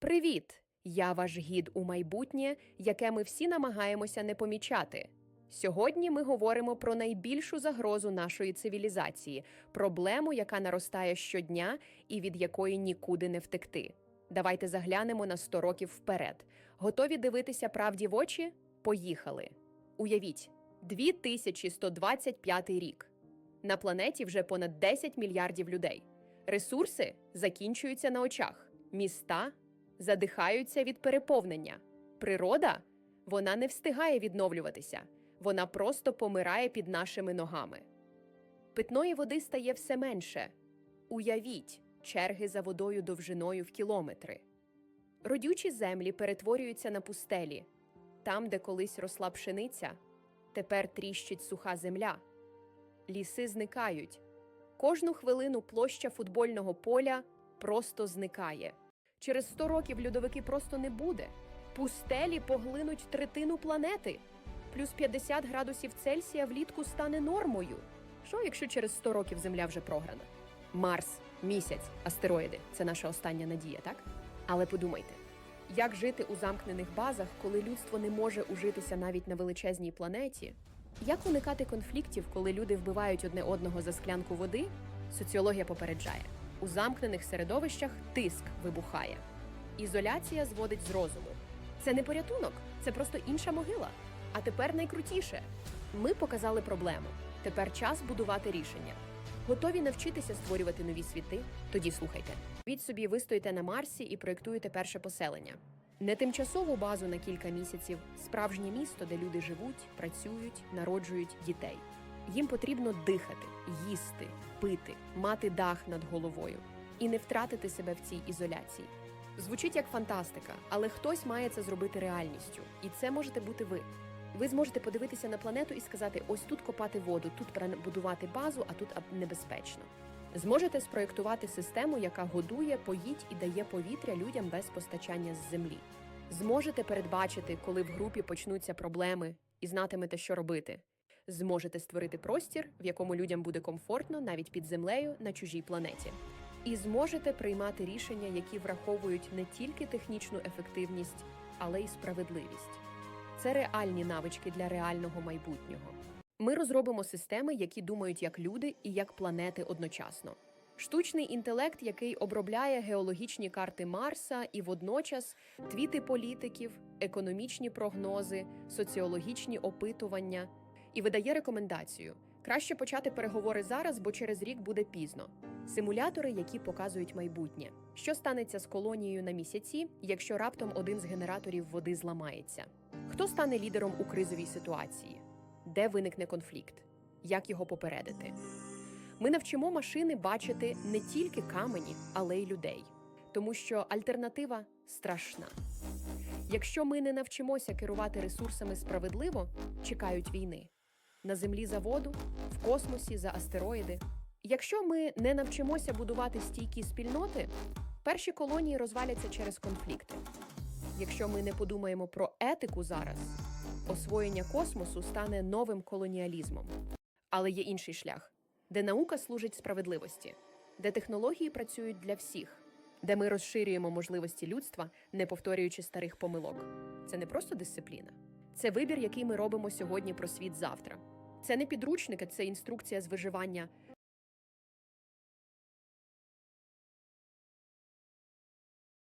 Привіт! Я ваш гід у майбутнє, яке ми всі намагаємося не помічати. Сьогодні ми говоримо про найбільшу загрозу нашої цивілізації, проблему, яка наростає щодня і від якої нікуди не втекти. Давайте заглянемо на 100 років вперед. Готові дивитися правді в очі? Поїхали. Уявіть, 2125 рік. На планеті вже понад 10 мільярдів людей. Ресурси закінчуються на очах, міста задихаються від переповнення. Природа вона не встигає відновлюватися, вона просто помирає під нашими ногами. Питної води стає все менше. Уявіть черги за водою довжиною в кілометри. Родючі землі перетворюються на пустелі. Там, де колись росла пшениця, тепер тріщить суха земля. Ліси зникають. Кожну хвилину площа футбольного поля просто зникає. Через 100 років льодовики просто не буде. Пустелі поглинуть третину планети. Плюс 50 градусів Цельсія влітку стане нормою. Що, якщо через 100 років Земля вже програна? Марс, місяць, астероїди це наша остання надія, так? Але подумайте, як жити у замкнених базах, коли людство не може ужитися навіть на величезній планеті? Як уникати конфліктів, коли люди вбивають одне одного за склянку води? Соціологія попереджає: у замкнених середовищах тиск вибухає. Ізоляція зводить з розуму. Це не порятунок, це просто інша могила. А тепер найкрутіше: ми показали проблему. Тепер час будувати рішення. Готові навчитися створювати нові світи? Тоді слухайте. Від собі ви стоїте на Марсі і проєктуєте перше поселення. Не тимчасову базу на кілька місяців, справжнє місто, де люди живуть, працюють, народжують дітей. Їм потрібно дихати, їсти, пити, мати дах над головою і не втратити себе в цій ізоляції. Звучить як фантастика, але хтось має це зробити реальністю, і це можете бути ви. Ви зможете подивитися на планету і сказати: ось тут копати воду, тут будувати базу, а тут небезпечно. Зможете спроєктувати систему, яка годує, поїть і дає повітря людям без постачання з землі. Зможете передбачити, коли в групі почнуться проблеми, і знатимете, що робити. Зможете створити простір, в якому людям буде комфортно навіть під землею на чужій планеті. І зможете приймати рішення, які враховують не тільки технічну ефективність, але й справедливість. Це реальні навички для реального майбутнього. Ми розробимо системи, які думають як люди і як планети одночасно. Штучний інтелект, який обробляє геологічні карти Марса і водночас твіти політиків, економічні прогнози, соціологічні опитування і видає рекомендацію: краще почати переговори зараз, бо через рік буде пізно. Симулятори, які показують майбутнє, що станеться з колонією на місяці, якщо раптом один з генераторів води зламається. Хто стане лідером у кризовій ситуації? Де виникне конфлікт? Як його попередити? Ми навчимо машини бачити не тільки камені, але й людей, тому що альтернатива страшна. Якщо ми не навчимося керувати ресурсами справедливо, чекають війни на землі за воду, в космосі за астероїди. Якщо ми не навчимося будувати стійкі спільноти, перші колонії розваляться через конфлікти. Якщо ми не подумаємо про етику зараз, освоєння космосу стане новим колоніалізмом. Але є інший шлях, де наука служить справедливості, де технології працюють для всіх, де ми розширюємо можливості людства, не повторюючи старих помилок. Це не просто дисципліна, це вибір, який ми робимо сьогодні про світ завтра. Це не підручники, це інструкція з виживання